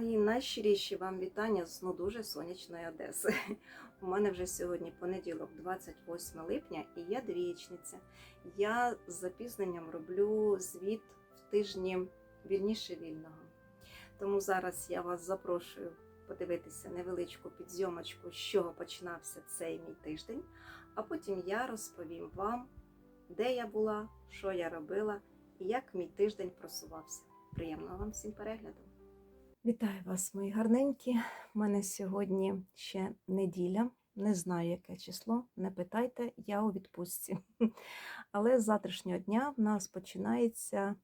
Мої найщиріші вам вітання з ну, дуже сонячної Одеси. У мене вже сьогодні понеділок, 28 липня, і я двічниця. Я з запізненням роблю звіт в тижні вільніше вільного. Тому зараз я вас запрошую подивитися невеличку підзйомочку, з чого починався цей мій тиждень. А потім я розповім вам, де я була, що я робила і як мій тиждень просувався. Приємного вам всім перегляду! Вітаю вас, мої гарненькі. У мене сьогодні ще неділя. Не знаю, яке число. Не питайте, я у відпустці. Але з завтрашнього дня в нас починається,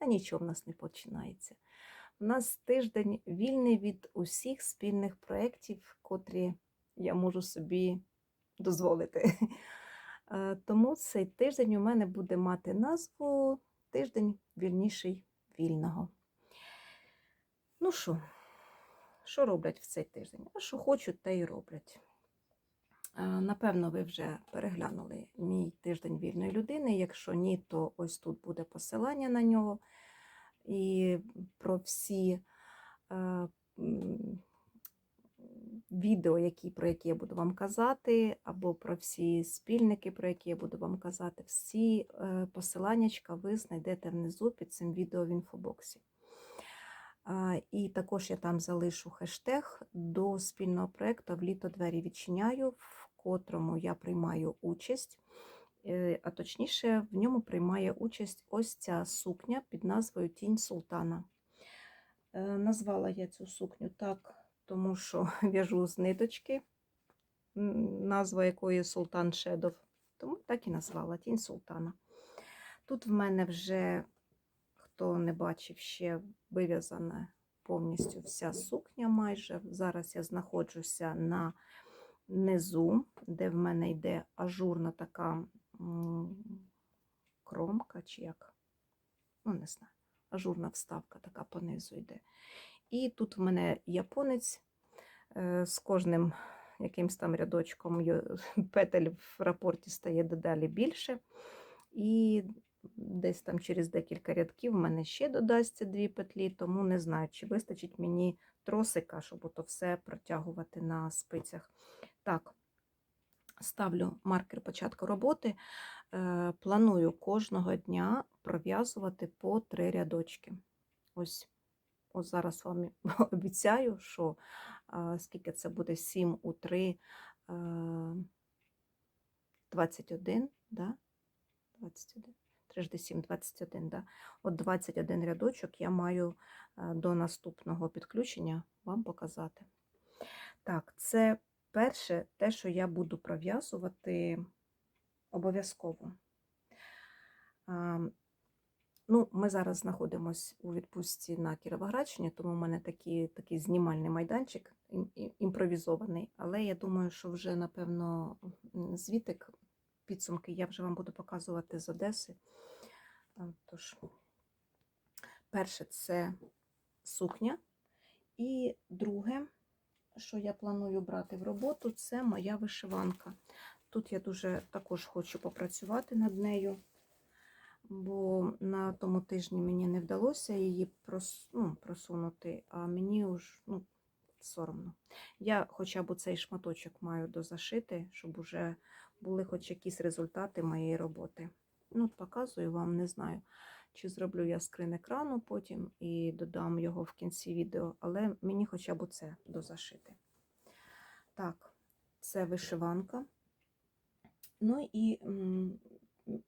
а нічого в нас не починається. У нас тиждень вільний від усіх спільних проєктів, котрі я можу собі дозволити. Е, Тому цей тиждень у мене буде мати назву Тиждень вільніший вільного. Ну що, що роблять в цей тиждень? А що хочуть, те й роблять. Напевно, ви вже переглянули мій тиждень вільної людини. Якщо ні, то ось тут буде посилання на нього. І про всі е, відео, які, про які я буду вам казати, або про всі спільники, про які я буду вам казати, всі е, посиланнячка ви знайдете внизу під цим відео в інфобоксі. І також я там залишу хештег до спільного проєкту В літо двері відчиняю, в котрому я приймаю участь. Е, А точніше, в ньому приймає участь ось ця сукня під назвою Тінь Султана. Е, Назвала я цю сукню так, тому що в'яжу з ниточки, назва якої Султан Шедов. Тому так і назвала Тінь Султана. Тут в мене вже хто не бачив, ще вив'язана повністю вся сукня майже. Зараз я знаходжуся на низу, де в мене йде ажурна така кромка, чи як, ну, не знаю, ажурна вставка така по низу йде. І тут в мене японець е, з кожним якимсь там рядочком петель в рапорті стає дедалі більше. І десь там через декілька рядків в мене ще додасться дві петлі, тому не знаю, чи вистачить мені тросика, щоб ото все протягувати на спицях. Так, ставлю маркер початку роботи. Е, Планую кожного дня пров'язувати по три рядочки. Ось, ось зараз вам обіцяю, що а, скільки це буде 7 у 3, 21, да? 21. 3 7, 21, да. От 21 рядочок я маю е, до наступного підключення вам показати. Так, це перше те, що я буду пров'язувати обов'язково. Ну, ми зараз знаходимося у відпустці на Кіровоградщині, тому в мене такий, такий знімальний майданчик ім- ім- імпровізований. Але я думаю, що вже, напевно, звітик, підсумки я вже вам буду показувати з Одеси. Тож, перше це сукня. І друге, що я планую брати в роботу, це моя вишиванка. Тут я дуже також хочу попрацювати над нею, бо на тому тижні мені не вдалося її ну, просунути, а мені уж ну, соромно. Я хоча б цей шматочок маю дозашити, щоб уже були хоч якісь результати моєї роботи. Ну, показую вам, не знаю, чи зроблю я скрин екрану потім і додам його в кінці відео, але мені хоча б це дозашити. Так, це вишиванка. Ну і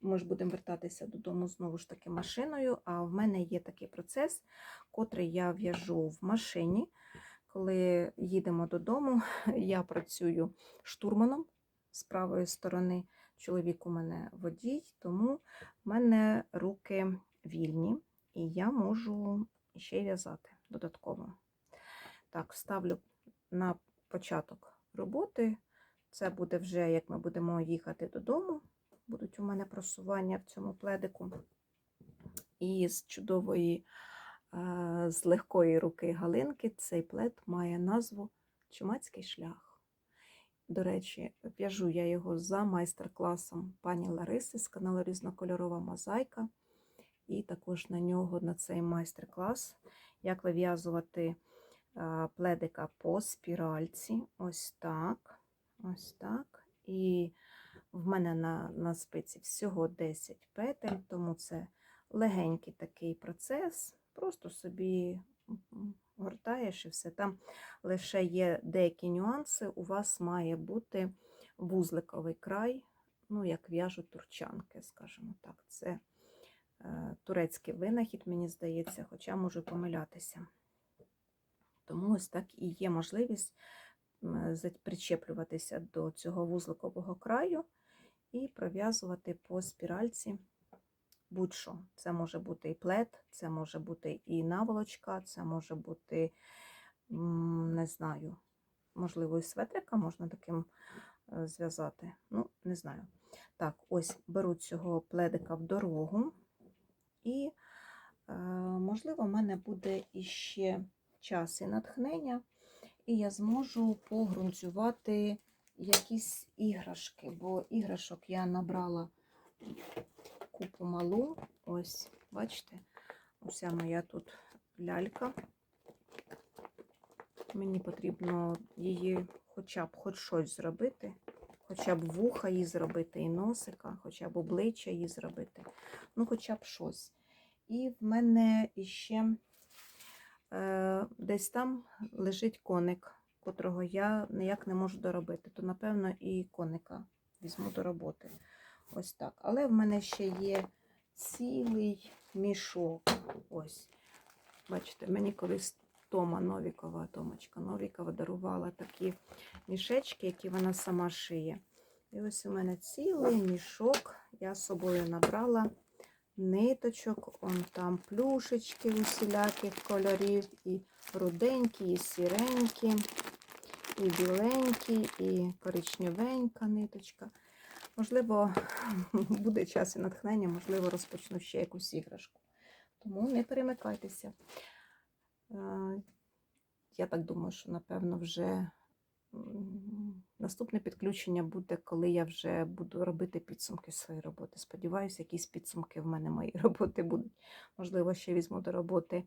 ми ж будемо вертатися додому знову ж таки машиною. А в мене є такий процес, котрий я в'яжу в машині. Коли їдемо додому, я працюю штурманом з правої сторони. Чоловік у мене водій, тому в мене руки вільні, і я можу ще й в'язати додатково. Так, ставлю на початок роботи. Це буде вже, як ми будемо їхати додому. Будуть у мене просування в цьому пледику. І з чудової, з легкої руки Галинки цей плед має назву Чумацький шлях. До речі, в'яжу я його за майстер-класом пані Лариси з каналу Різнокольорова мозаїка. І також на нього, на цей майстер-клас, як вив'язувати пледика по спіральці. Ось так. Ось так. І в мене на, на спиці всього 10 петель, тому це легенький такий процес. Просто собі гортаєш і все. Там лише є деякі нюанси. У вас має бути вузликовий край, ну, як в'яжуть турчанки, скажімо так. Це е, турецький винахід, мені здається, хоча можу помилятися. Тому ось так і є можливість причеплюватися до цього вузликового краю і пров'язувати по спіральці будь-що. Це може бути і плед, це може бути і наволочка, це може бути, не знаю, можливо, і светрика можна таким е, зв'язати. Ну, не знаю. Так, ось беру цього пледика в дорогу, і, е, можливо, в мене буде іще час і натхнення, і я зможу погрунтувати якісь іграшки, бо іграшок я набрала купу малу. Ось, бачите, уся моя тут лялька. Мені потрібно її хоча б хоч щось зробити, хоча б вуха її зробити, і носика, хоча б обличчя її зробити. Ну, хоча б щось. І в мене іще е, десь там лежить коник, котрого я ніяк не можу доробити. То, напевно, і коника візьму до роботи. Ось так. Але в мене ще є цілий мішок. Ось. Бачите, мені колись Тома Новікова, Томочка Новікова дарувала такі мішечки, які вона сама шиє. І ось у мене цілий мішок. Я з собою набрала ниточок, он там плюшечки усіляких кольорів, і руденькі, і сіренькі, і біленькі, і коричневенька ниточка. Можливо, буде час і натхнення, можливо, розпочну ще якусь іграшку. Тому не перемикайтеся. Е, Я так думаю, що, напевно, вже наступне підключення буде, коли я вже буду робити підсумки своєї роботи. Сподіваюся, якісь підсумки в мене моєї роботи будуть. Можливо, ще візьму до роботи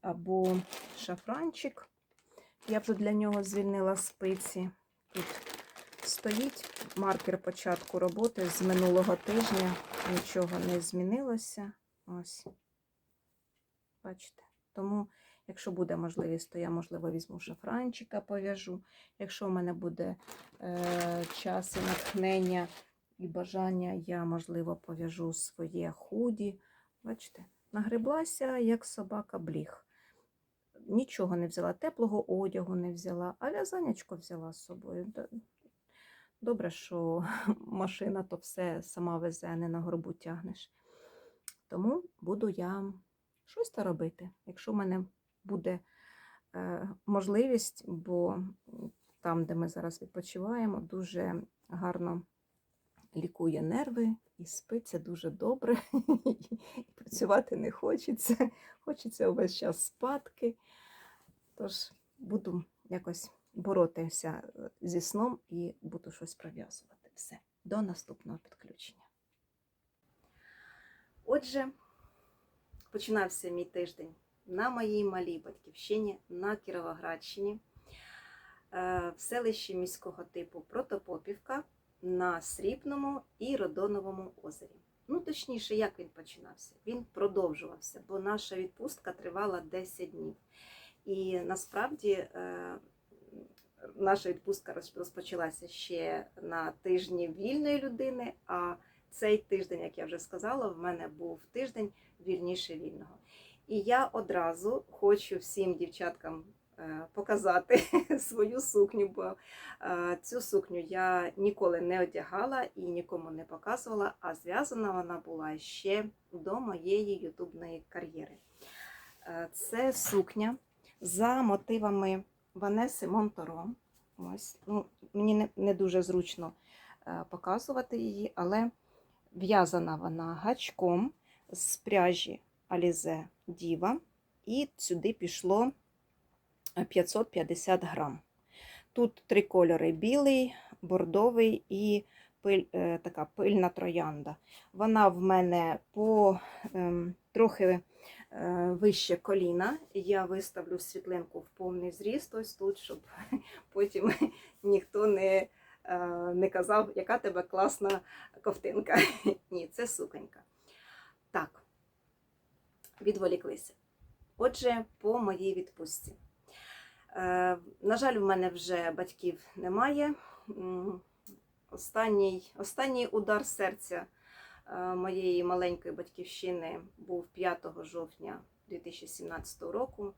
або шафранчик. Я вже для нього звільнила спиці. Тут стоїть маркер початку роботи з минулого тижня. Нічого не змінилося. Ось. Бачите? Тому, якщо буде можливість, то я, можливо, візьму шафранчика, пов'яжу. Якщо в мене буде е, час і натхнення і бажання, я, можливо, пов'яжу своє худі. Бачите, нагреблася, як собака бліг. Нічого не взяла, теплого одягу не взяла, а в'язанячко взяла з собою. Добре, що машина то все сама везе, не на горбу тягнеш. Тому буду я щось то робити. Якщо в мене буде е, можливість, бо там, де ми зараз відпочиваємо, дуже гарно лікує нерви і спиться дуже добре. І працювати не хочеться. Хочеться увесь час спадки. Тож буду якось боротися е, зі сном і буду щось пров'язувати. Все, до наступного підключення. Отже, починався мій тиждень на моїй малій батьківщині на Кіровоградщині, е, в селищі міського типу Протопопівка на Срібному і Родоновому озері. Ну, точніше, як він починався? Він продовжувався, бо наша відпустка тривала 10 днів. І насправді е, наша відпустка розпочалася ще на тижні вільної людини, а цей тиждень, як я вже сказала, в мене був тиждень вільніше вільного. І я одразу хочу всім дівчаткам е, показати свою сукню, бо е, цю сукню я ніколи не одягала і нікому не показувала, а зв'язана вона була ще до моєї ютубної кар'єри. Е, Це сукня за мотивами Ванеси Монторо. Ось. Ну, мені не, не дуже зручно е, показувати її, але в'язана вона гачком з пряжі Alize Діва, І сюди пішло е, 550 грам. Тут три кольори: білий, бордовий і пиль, е, така пильна троянда. Вона в мене по ем, трохи е, вище коліна. Я виставлю світлинку в повний зріст, ось тут, щоб потім ніхто не, е, не казав, яка тебе класна ковтинка. Ні, це суконька. Так, відволіклися. Отже, по моїй відпустці. На жаль, в мене вже батьків немає. Останній, останній удар серця е, моєї маленької батьківщини був 5 жовтня 2017 року.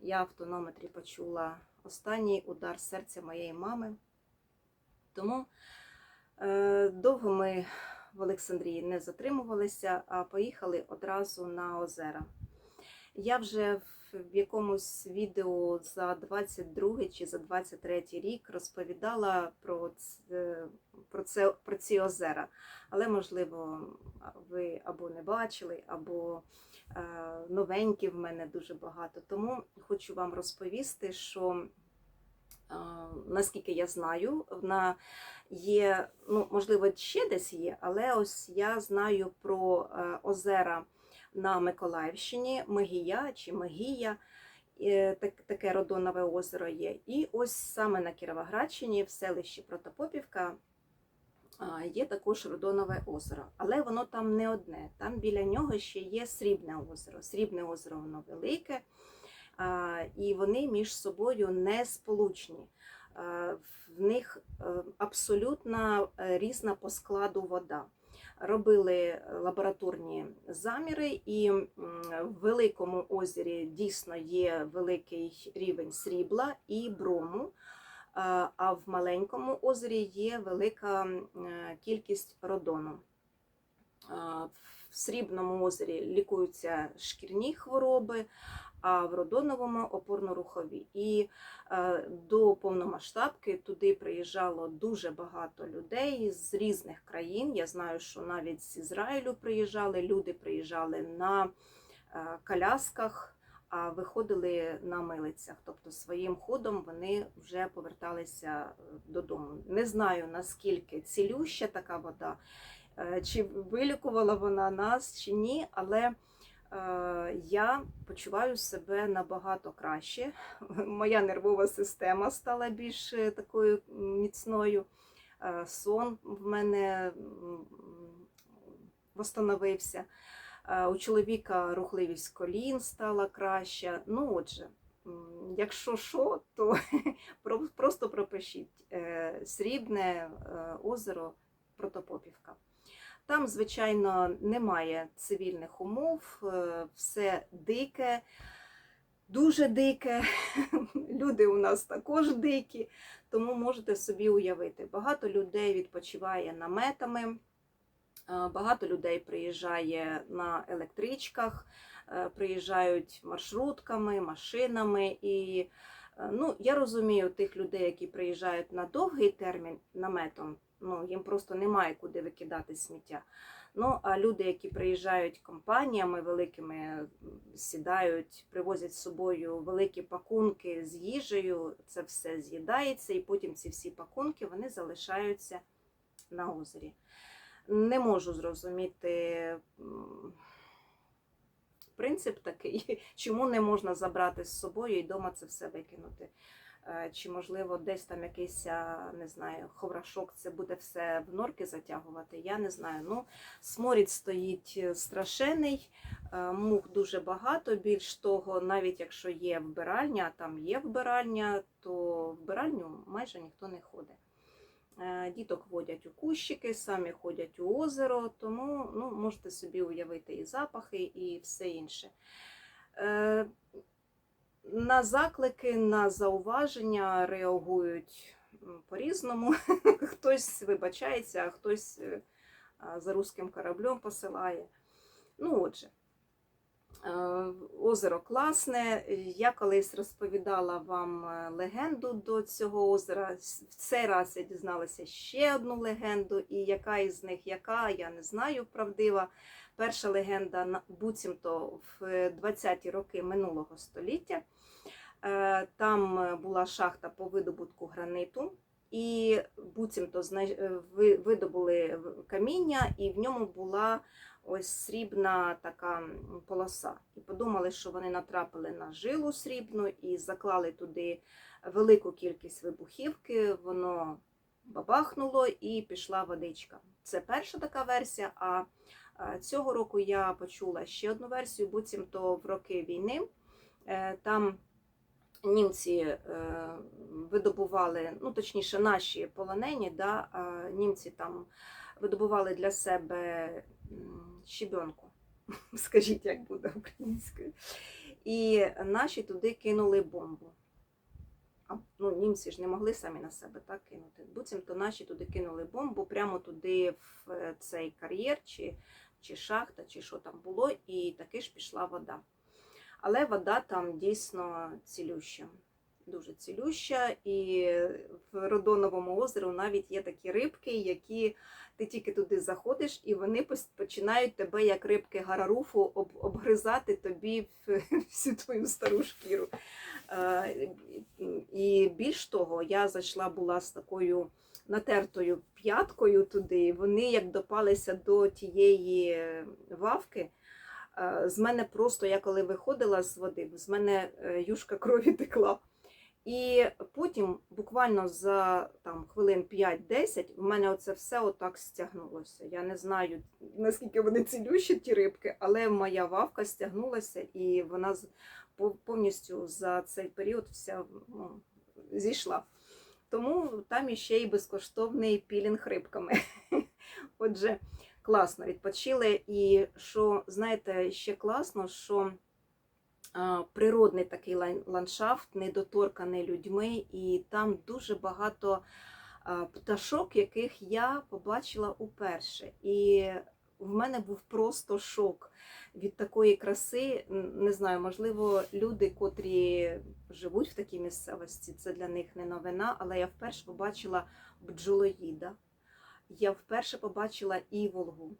Я в тонометрі почула останній удар серця моєї мами. Тому е, довго ми в Олександрії не затримувалися, а поїхали одразу на озера. Я вже в якомусь відео за 22 чи за 23 рік розповідала про це, про це про ці озера. Але, можливо, ви або не бачили, або е, новенькі в мене дуже багато. Тому хочу вам розповісти, що е, наскільки я знаю, вона є, ну, можливо, ще десь є, але ось я знаю про е, озера на Миколаївщині, Мегія чи Мегія, е, таке Родонове озеро є. І ось саме на Кіровоградщині, в селищі Протопопівка, є також Родонове озеро. Але воно там не одне. Там біля нього ще є Срібне озеро. Срібне озеро воно велике, і вони між собою не сполучні. В них е, абсолютно е, різна по складу вода робили лабораторні заміри, і в великому озері дійсно є великий рівень срібла і брому. а- А в маленькому озері є велика е, кількість родону. В срібному озері лікуються шкірні хвороби, а в родоновому опорно-рухові. І е, до повномасштабки туди приїжджало дуже багато людей з різних країн. Я знаю, що навіть з Ізраїлю приїжджали, люди приїжджали на е, колясках, а виходили на милицях. Тобто своїм ходом вони вже поверталися е, додому. Не знаю наскільки цілюща така вода, чи вилікувала вона нас, чи ні, але. Е, Я почуваю себе набагато краще. Моя нервова система стала більш е, такою міцною. Е, Сон в мене. Е, У чоловіка рухливість колін стала краща. Ну, отже, якщо що, то просто пропишіть Срібне озеро Протопопівка. Там, звичайно, немає цивільних умов, е, все дике, дуже дике. Люди у нас також дикі, тому можете собі уявити. Багато людей відпочиває наметами, е, багато людей приїжджає на електричках, е, приїжджають маршрутками, машинами. І ну, я розумію тих людей, які приїжджають на довгий термін наметом ну, їм просто немає куди викидати сміття. Ну, а люди, які приїжджають компаніями великими, сідають, привозять з собою великі пакунки з їжею, це все з'їдається, і потім ці всі пакунки вони залишаються на озері. Не можу зрозуміти принцип такий, чому не можна забрати з собою і вдома це все викинути. Е, Чи, можливо, десь там якийсь, а, не знаю, ховрашок, це буде все в норки затягувати, я не знаю. Ну, сморід стоїть е, страшений, е, мух дуже багато. Більш того, навіть якщо є вбиральня, а там є вбиральня, то вбиральню майже ніхто не ходить. Е, Діток водять у кущики, самі ходять у озеро, тому ну, можете собі уявити і запахи, і все інше. На заклики, на зауваження реагують по-різному. Хтось вибачається, а хтось е, за руським кораблем посилає. Ну, отже, озеро класне. Я колись розповідала вам е, легенду до цього озера. В цей раз я дізналася ще одну легенду, і яка із них яка, я не знаю, правдива. Перша легенда буцімто в 20-ті роки минулого століття. Е, Там е, була шахта по видобутку граниту, і буцімто е, видобули каміння, і в ньому була ось срібна така полоса. І подумали, що вони натрапили на жилу срібну і заклали туди велику кількість вибухівки, воно бабахнуло і пішла водичка. Це перша така версія. А е, цього року я почула ще одну версію, буцімто в роки війни. Е, Там німці е, видобували, ну точніше, наші полонені, да, німці там видобували для себе щебенку, скажіть, як буде українською. І наші туди кинули бомбу. А, ну, німці ж не могли самі на себе так кинути. Буцімто наші туди кинули бомбу прямо туди, в е, цей кар'єр, чи, чи шахта, чи що там було, і таки ж пішла вода. Але вода там дійсно цілюща, дуже цілюща. І в Родоновому озері навіть є такі рибки, які ти тільки туди заходиш, і вони починають тебе, як рибки гараруфу, об, обгризати тобі всю твою стару шкіру. Е, І більш того, я зайшла була з такою натертою п'яткою туди. Вони як допалися до тієї вавки. е, З мене просто, я коли виходила з води, з мене е, юшка крові текла. І потім, буквально за там, хвилин 5-10, в мене оце все отак стягнулося. Я не знаю, наскільки вони цілющі, ті рибки, але моя вавка стягнулася і вона повністю за цей період вся ну, зійшла. Тому там іще й безкоштовний пілінг рибками. Отже, класно відпочили. І що, знаєте, ще класно, що природний такий ландшафт, недоторканий людьми, і там дуже багато пташок, яких я побачила уперше. І в мене був просто шок від такої краси. Не знаю, можливо, люди, котрі живуть в такій місцевості, це для них не новина, але я вперше побачила бджолоїда. Я вперше побачила іволгу,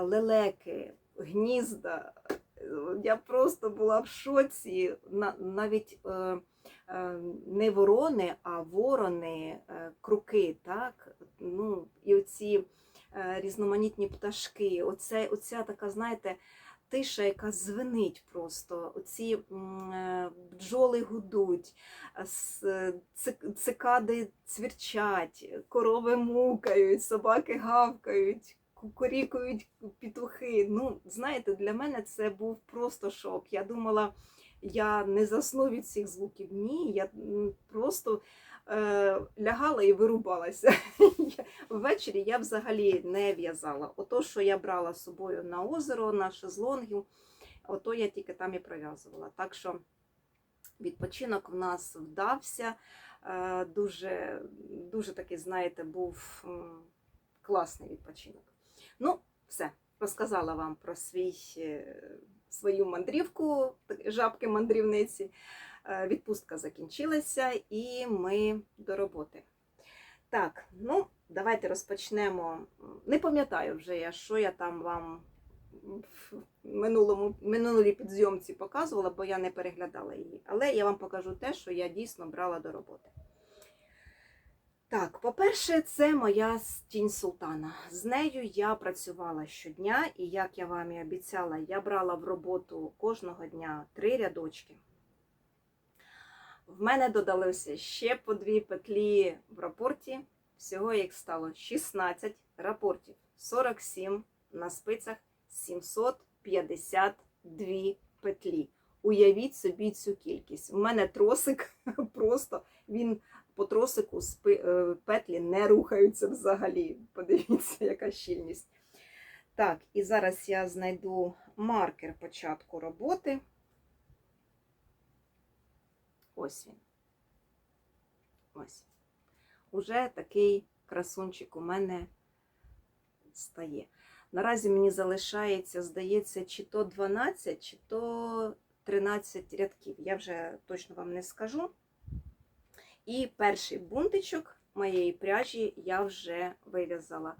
лелеки, гнізда. Я просто була в шоці. Навіть е, е, не ворони, а ворони, е, круки, так? Ну, і оці е, різноманітні пташки. Оце, оця така, знаєте, тиша, яка звенить просто. Оці е, бджоли гудуть, е, е, цикади цвірчать, корови мукають, собаки гавкають. Кукурікують петухи. Ну, знаєте, для мене це був просто шок. Я думала, я не засну від цих звуків. Ні, я просто е, лягала і вирубалася. Ввечері я взагалі не в'язала. Ото, що я брала з собою на озеро, на шезлонгів, ото я тільки там і пров'язувала. Так що відпочинок в нас вдався. Е, Дуже, дуже такий, знаєте, був класний відпочинок. Ну, все, розказала вам про свій, е, свою мандрівку, жабки-мандрівниці. Е, Відпустка закінчилася, і ми до роботи. Так, ну, давайте розпочнемо. Не пам'ятаю вже я, що я там вам в минулому, минулій підзйомці показувала, бо я не переглядала її. Але я вам покажу те, що я дійсно брала до роботи. Так, по-перше, це моя тінь султана. З нею я працювала щодня, і як я вам і обіцяла, я брала в роботу кожного дня три рядочки. В мене додалося ще по дві петлі в рапорті. Всього їх стало 16 рапортів, 47 на спицях 752 петлі. Уявіть собі цю кількість. У мене тросик просто він по тросику е, петлі не рухаються взагалі. Подивіться, яка щільність. Так, і зараз я знайду маркер початку роботи. Ось він. Ось. Уже такий красунчик у мене стає. Наразі мені залишається, здається, чи то 12, чи то 13 рядків. Я вже точно вам не скажу. І перший бунтичок моєї пряжі я вже вив'язала.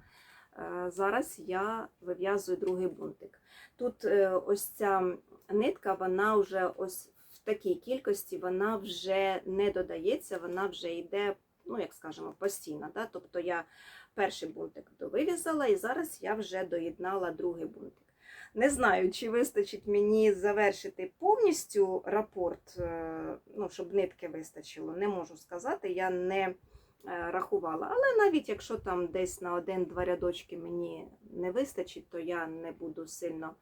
Е, Зараз я вив'язую другий бунтик. Тут е, ось ця нитка, вона вже ось в такій кількості, вона вже не додається, вона вже йде ну як скажемо, постійно. Да? Тобто я перший бунтик довив'язала, і зараз я вже доєднала другий бунтик. Не знаю, чи вистачить мені завершити повністю рапорт, е, ну, щоб нитки вистачило, не можу сказати, я не е, рахувала. Але навіть якщо там десь на один-два рядочки мені не вистачить, то я не буду сильно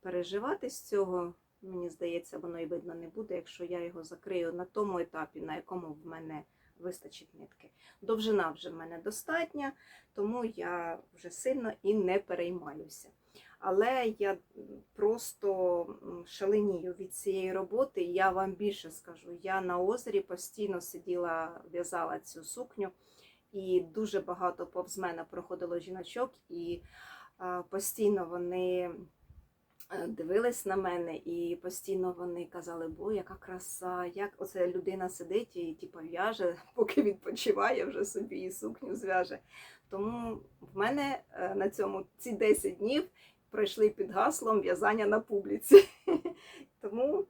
переживати з цього. Мені здається, воно і видно не буде, якщо я його закрию на тому етапі, на якому в мене вистачить нитки. Довжина вже в мене достатня, тому я вже сильно і не переймаюся. Але я просто шаленію від цієї роботи. Я вам більше скажу. Я на озері постійно сиділа, в'язала цю сукню, і дуже багато повз мене проходило жіночок, і постійно вони е, дивились на мене, і постійно вони казали, бо яка краса, як оце людина сидить і типу, в'яже, поки відпочиває, вже собі і сукню зв'яже. Тому в мене е, на цьому ці 10 днів пройшли під гаслом в'язання на публіці. Тому е,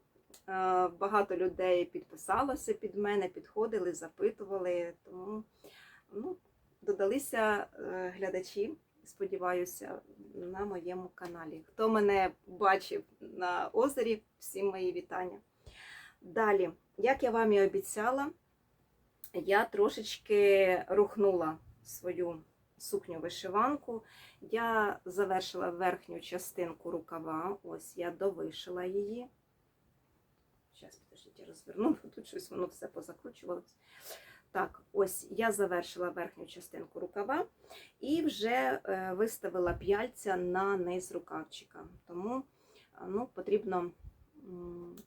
багато людей підписалося під мене, підходили, запитували. Тому ну, додалися е, глядачі, сподіваюся, на моєму каналі. Хто мене бачив на озері, всім мої вітання. Далі, як я вам і обіцяла, я трошечки рухнула свою сукню вишиванку. Я завершила верхню частинку рукава. Ось я довишила її. Зараз, підождіть, я розверну, тут щось воно все позакручувалось. Так, ось я завершила верхню частинку рукава і вже е, виставила п'яльця на низ рукавчика. Тому ну, потрібно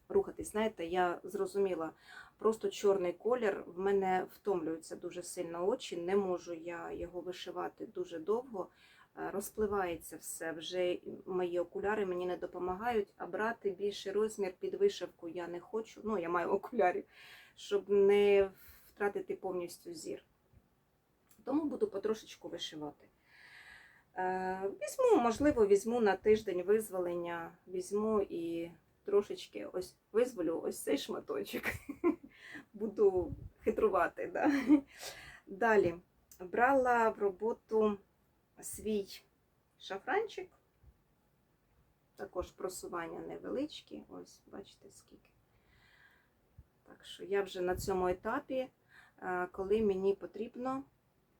рухатись. Знаєте, я зрозуміла, просто чорний колір в мене втомлюються дуже сильно очі, не можу я його вишивати дуже довго. Е, Розпливається все. Вже мої окуляри мені не допомагають, а брати більший розмір під вишивку я не хочу. Ну, я маю окулярів, щоб не втратити повністю зір. Тому буду потрошечку вишивати. Е, Візьму, можливо, візьму на тиждень визволення, візьму і трошечки ось визволю ось цей шматочок. Буду хитрувати. Да? Далі брала в роботу свій шафранчик. Також просування невеличкі. Ось, бачите, скільки. Так що я вже на цьому етапі, е, коли мені потрібно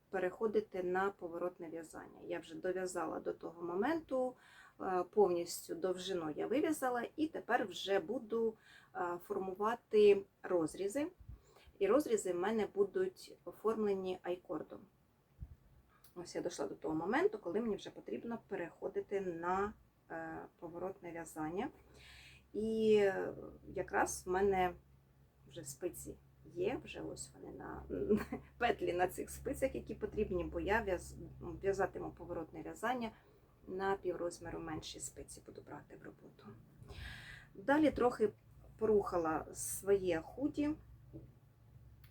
переходити на поворотне в'язання. Я вже дов'язала до того моменту, повністю довжину я вив'язала, і тепер вже буду е, формувати розрізи. І розрізи в мене будуть оформлені айкордом. Ось я дійшла до того моменту, коли мені вже потрібно переходити на е, поворотне в'язання. І е, якраз в мене вже спиці є, вже ось вони на петлі на цих спицях, які потрібні, бо я в'язатиму поворотне в'язання на піврозміру менші спиці буду брати в роботу. Далі трохи порухала своє худі.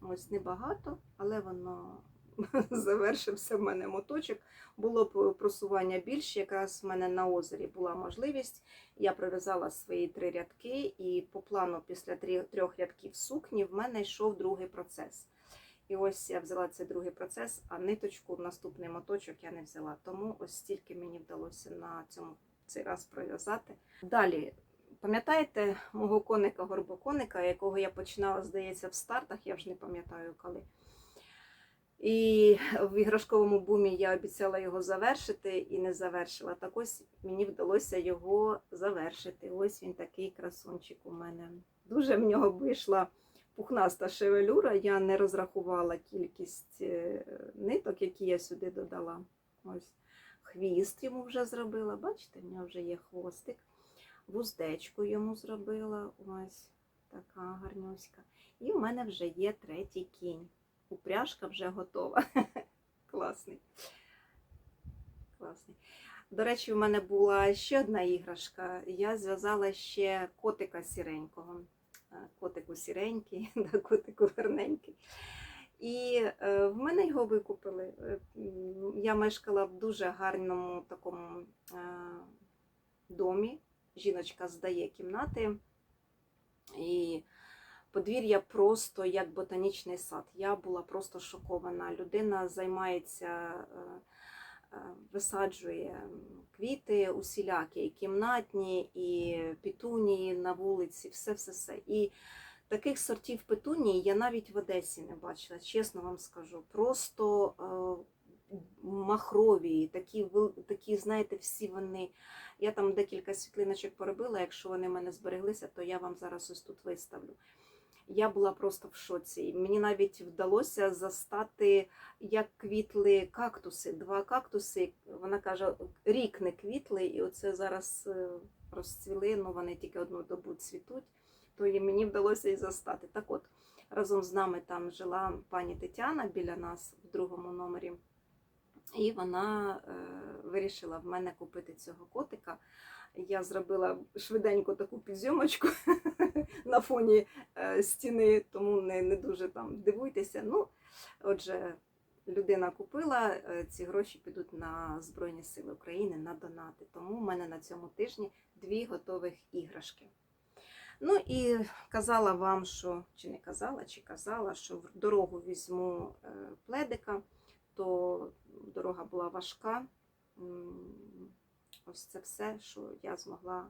Ось небагато, але воно завершився в мене моточок. Було б просування більше, якраз в мене на озері була можливість. Я пров'язала свої три рядки, і по плану після трьох рядків сукні в мене йшов другий процес. І ось я взяла цей другий процес, а ниточку, наступний моточок я не взяла. Тому ось стільки мені вдалося на цьому цей раз пров'язати. Далі, пам'ятаєте мого коника горбоконика, якого я починала, здається, в стартах, я вже не пам'ятаю коли. І в іграшковому бумі я обіцяла його завершити і не завершила. Так ось мені вдалося його завершити. Ось він такий красунчик у мене. Дуже в нього вийшла пухнаста шевелюра. Я не розрахувала кількість е, ниток, які я сюди додала. Ось хвіст йому вже зробила. Бачите, в нього вже є хвостик. Вуздечку йому зробила. Ось така гарнюська. І в мене вже є третій кінь. Упряжка вже готова. Класний. Класний. До речі, в мене була ще одна іграшка. Я зв'язала ще котика сіренького. Котику сіренький, да, котику гарненький. І е, в мене його викупили. Е, Я мешкала в дуже гарному такому е, домі. Жіночка здає кімнати. І Подвір'я просто як ботанічний сад. Я була просто шокована. Людина займається, висаджує квіти усілякі, і кімнатні, і петунії на вулиці, все-все-все. І таких сортів петунії я навіть в Одесі не бачила, чесно вам скажу. Просто е, махрові, такі, такі, знаєте, всі вони. Я там декілька світлиночок поробила. Якщо вони в мене збереглися, то я вам зараз ось тут виставлю. Я була просто в шоці. Мені навіть вдалося застати, як квітли кактуси. Два кактуси, вона каже, рік не квітли, і оце зараз е, розцвіли, ну вони тільки одну добу цвітуть, то і мені вдалося і застати. Так от, разом з нами там жила пані Тетяна біля нас в другому номері. І вона е, вирішила в мене купити цього котика. Я зробила швиденько таку підзйомочку на фоні е, стіни, тому не, не дуже там дивуйтеся. Ну, отже, людина купила, е, ці гроші підуть на Збройні Сили України на донати. Тому в мене на цьому тижні дві готових іграшки. Ну і казала вам, що чи не казала, чи казала, що в дорогу візьму е, пледика, то дорога була важка. Ось це все, що я змогла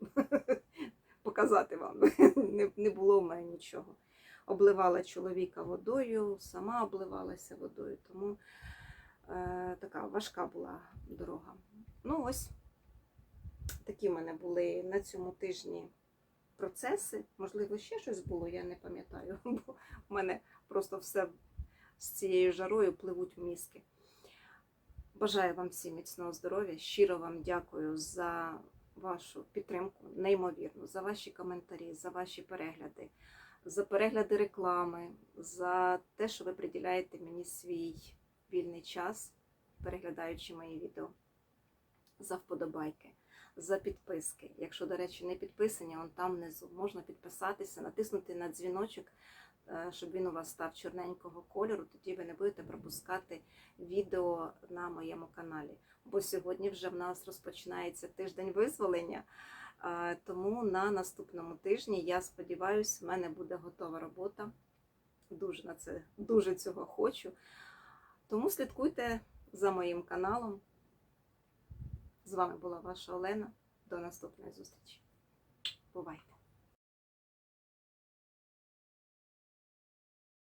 показати вам. Не, не було в мене нічого. Обливала чоловіка водою, сама обливалася водою, тому е, така важка була дорога. Ну, ось такі в мене були на цьому тижні процеси. Можливо, ще щось було, я не пам'ятаю, бо в мене просто все з цією жарою пливуть мізки. Бажаю вам всім міцного здоров'я. Щиро вам дякую за вашу підтримку, неймовірно, за ваші коментарі, за ваші перегляди, за перегляди реклами, за те, що ви приділяєте мені свій вільний час, переглядаючи мої відео, за вподобайки, за підписки. Якщо, до речі, не підписані, он там внизу можна підписатися, натиснути на дзвіночок, щоб він у вас став чорненького кольору, тоді ви не будете пропускати відео на моєму каналі. Бо сьогодні вже в нас розпочинається тиждень визволення. Е, Тому на наступному тижні я сподіваюся, в мене буде готова робота. Дуже на це дуже цього хочу. Тому слідкуйте за моїм каналом. З вами була ваша Олена. До наступної зустрічі. Бувайте!